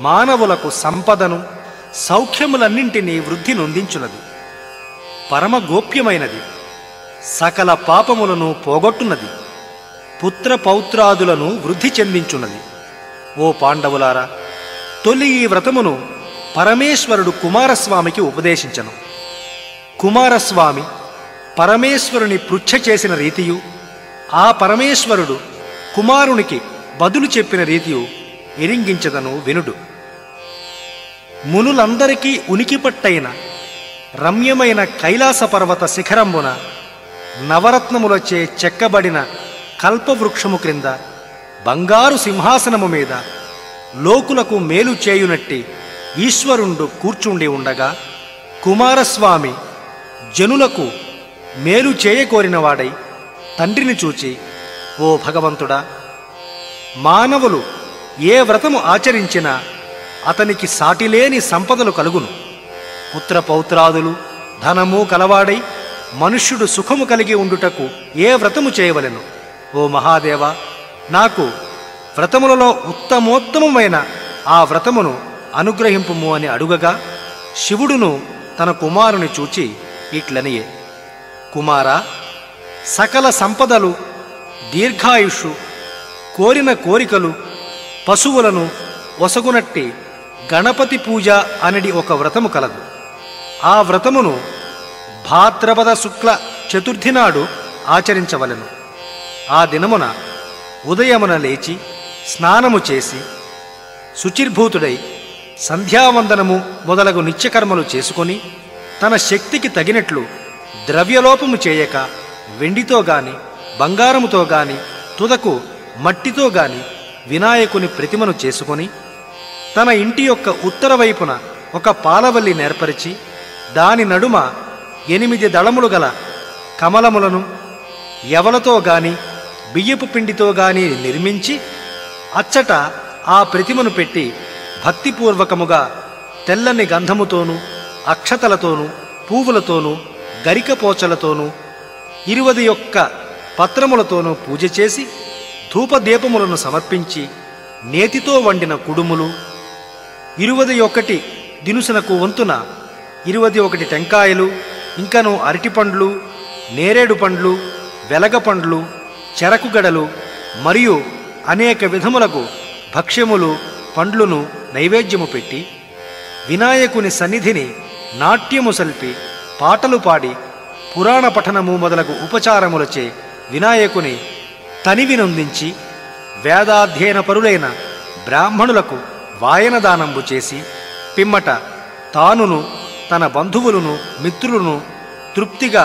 మానవులకు సంపదను సౌఖ్యములన్నింటినీ వృద్ధి నొందించున్నది పరమ గోప్యమైనది సకల పాపములను పోగొట్టున్నది పుత్ర పౌత్రాదులను వృద్ధి చెందించున్నది ఓ పాండవులారా తొలి ఈ వ్రతమును పరమేశ్వరుడు కుమారస్వామికి ఉపదేశించను. కుమారస్వామి పరమేశ్వరుని పృచ్ఛ చేసిన రీతియు ఆ పరమేశ్వరుడు కుమారునికి బదులు చెప్పిన రీతియు ఎరింగించదను వినుడు. మునులందరికీ ఉనికిపట్టైన రమ్యమైన కైలాస పర్వత శిఖరంబున నవరత్నములచే చెక్కబడిన కల్పవృక్షము క్రింద బంగారు సింహాసనము మీద లోకులకు మేలు చేయునట్టి ఈశ్వరుండు కూర్చుండి ఉండగా కుమారస్వామి జనులకు మేలు చేయకోరినవాడై తండ్రిని చూచి ఓ భగవంతుడా మానవులు ఏ వ్రతము ఆచరించినా అతనికి సాటిలేని సంపదలు కలుగును. పుత్ర పౌత్రాదులు ధనము కలవాడై మనుష్యుడు సుఖము కలిగి ఉండుటకు ఏ వ్రతము చేయవలెను. ఓ మహాదేవ నాకు వ్రతములలో ఉత్తమోత్తమమైన ఆ వ్రతమును అనుగ్రహింపుము అని అడుగగా శివుడును తన కుమారుని చూచి ఇట్లనియే. కుమారా సకల సంపదలు దీర్ఘాయుషు కోరిన కోరికలు పశువులను వసగునట్టి గణపతి పూజ అనడి ఒక వ్రతము కలదు. ఆ వ్రతమును భాద్రపద శుక్ల చతుర్థి నాడు ఆచరించవలెను. ఆ దినమున ఉదయమున లేచి స్నానము చేసి శుచిర్భూతుడై సంధ్యావందనము మొదలగు నిత్యకర్మలు చేసుకొని తన శక్తికి తగినట్లు ద్రవ్యలోపము చేయక వెండితో గాని బంగారముతో గాని తుదకు మట్టితో గాని వినాయకుని ప్రతిమను చేసుకొని తన ఇంటి యొక్క ఉత్తర వైపున ఒక పాలవల్లి నేర్పరిచి దాని నడుమ ఎనిమిది దళములు గల కమలములను ఎవలతో గాని బియ్యపు పిండితో గాని నిర్మించి అచ్చట ఆ ప్రతిమను పెట్టి భక్తిపూర్వకముగా తెల్లని గంధముతోనూ అక్షతలతోనూ పువ్వులతోనూ గరికపోచలతోనూ ఇరువది యొక్క పత్రములతోనూ పూజ చేసి ధూపదీపములను సమర్పించి నేతితో వండిన కుడుములు ఇరువది ఒకటి దినుసునకు వంతున ఇరువది ఒకటి టెంకాయలు ఇంకను అరటిపండ్లు నేరేడు పండ్లు వెలగ పండ్లు మరియు అనేక విధములకు భక్ష్యములు పండ్లను నైవేద్యము పెట్టి వినాయకుని సన్నిధిని నాట్యము సల్పి పాటలు పాడి పురాణ పఠనము మొదలగు ఉపచారములచే వినాయకుని తనివినొందించి వేదాధ్యయన పరులైన బ్రాహ్మణులకు వాయనదానంబు చేసి పిమ్మట తానును తన బంధువులను మిత్రులను తృప్తిగా